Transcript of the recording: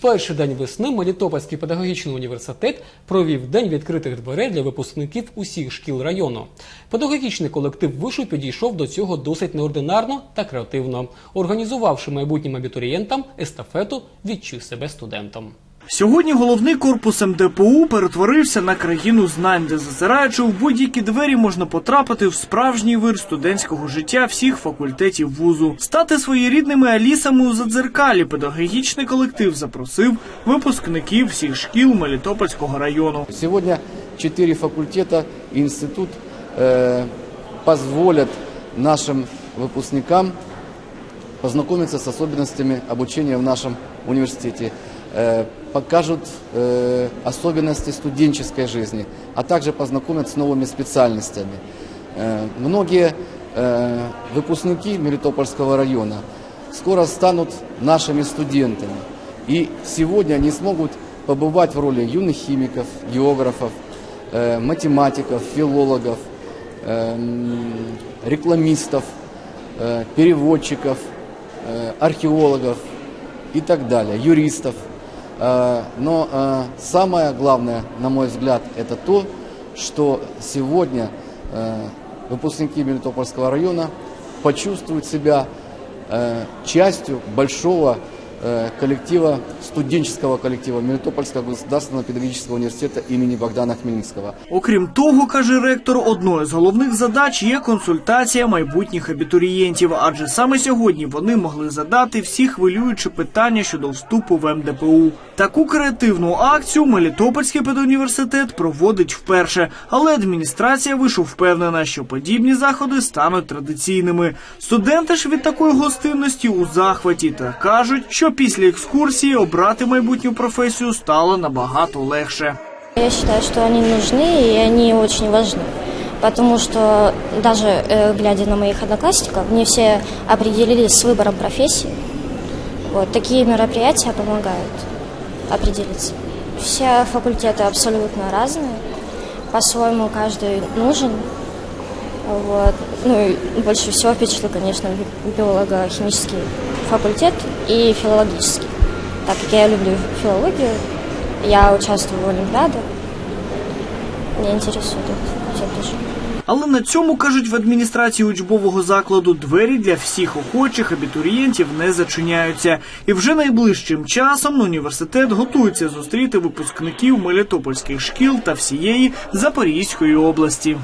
перший день весни Мелітопольський педагогічний університет провів день відкритих дверей для випускників усіх шкіл району. Педагогічний колектив вишу підійшов до цього досить неординарно та креативно, організувавши майбутнім абітурієнтам естафету «Відчуй себе студентом». Сьогодні головний корпус МДПУ перетворився на країну знань, де зазираючи в будь-які двері можна потрапити в справжній вир студентського життя всіх факультетів вузу. Стати своєрідними алісами у задзеркалі педагогічний колектив запросив випускників всіх шкіл Мелітопольського району. Сегодня четыре факультета и институт э, позволят нашим выпускникам познакомиться с особенностями обучения в нашем университете, э, Покажут э, особенности студенческой жизни, а также познакомят с новыми специальностями. Э, многие э, выпускники Мелитопольского района скоро станут нашими студентами. И сегодня они смогут побывать в роли юных химиков, географов, э, математиков, филологов, рекламистов, э, переводчиков, э, археологов и так далее, юристов. Э, Но э, самое главное, на мой взгляд, это то, что сегодня э, выпускники Мелитопольского района почувствуют себя частью большого коллектива, студенческого коллектива Мелитопольского государственного педагогического университета имени Богдана Хмельницкого. Окрім того, каже ректор, одною з головних задач є консультація майбутніх абітурієнтів, адже саме сьогодні вони могли задати всі хвилюючі питання щодо вступу в МДПУ. Таку креативну акцію Мелітопольський педуніверситет проводить вперше, але адміністрація вишу впевнена, що подібні заходи стануть традиційними. Студенти ж від такої гостинності у захваті та кажуть, що після екскурсії обрати майбутню професію стало набагато легше. Я считаю, что они нужны и они очень важны. Потому что даже э, глядя на моих одноклассников, не все определились с выбором профессии. Вот, такие мероприятия помогают определиться. Все факультеты абсолютно разные. По-своему каждый нужен. Вот. Ну больше всего впечатлил, конечно, би- биолого-химический факультет и филологический. Так как я люблю филологию, я участвую в Олимпиадах. Интересует этот факультет тоже. Але на цьому кажуть в адміністрації учбового закладу двері для всіх охочих абітурієнтів не зачиняються. І вже найближчим часом університет готується зустріти випускників мелітопольських шкіл та всієї Запорізької області.